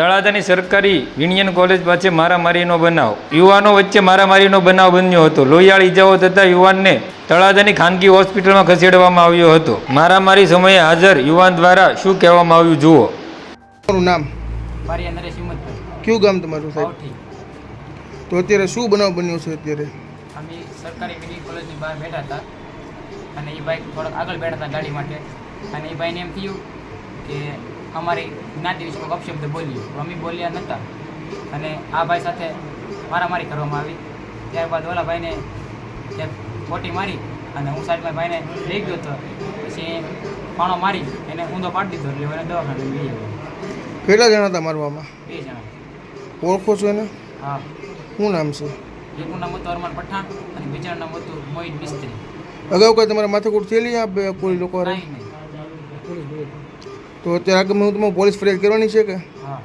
તળાજાની સરકારી union college પાસે મારામારીનો બનાવ. યુવાનો વચ્ચે મારામારીનો બનાવ બન્યો હતો. લોહિયાળ ઈજાઓ થતાં યુવાનને તળાજાની ખાનગી હોસ્પિટલમાં ખસેડવામાં આવ્યો હતો. મારામારી સમયે હાજર યુવાન દ્વારા શું કહેવામાં આવ્યું જુઓ. તમારું નામ? કયું ગામ તમારું સાહેબ? તો અત્યારે શું બનાવ બન્યો છે અત્યારે? અમે સરકારી મીડિયમ કોલેજની બહાર બેઠા હતા અને એ ભાઈ થોડાક આગળ બેઠા હતા ગાડી માટે. અને એ ભાઈને એમ થયું કે અમારી જ્ઞાતિ વિશે કોઈ અપશબ્દ બોલ્યો અમે બોલ્યા નહોતા અને આ ભાઈ સાથે મારામારી કરવામાં આવી. ત્યારબાદ ઓલા ભાઈને ત્યાં ખોટી મારી અને હું સાઈડમાં ભાઈને લઈ ગયો હતો પછી પાણો મારી એને ઊંધો પાડી દીધો એટલે એને દવાખાને લઈ આવ્યો. કેટલા જણા હતા મારવામાં બે જણા. ઓળખો છો એને? હા. શું નામ છે? એકનું નામ હતું અરમાન પઠાણ અને બીજાનું નામ હતું મોહિત મિસ્ત્રી. અગાઉ કોઈ તમારા માથાકૂટ થયેલી આ કોઈ લોકો? નહીં. તો અત્યારે આગળ હું તમારે પોલીસ ફરિયાદ કરવાની છે કે? હા.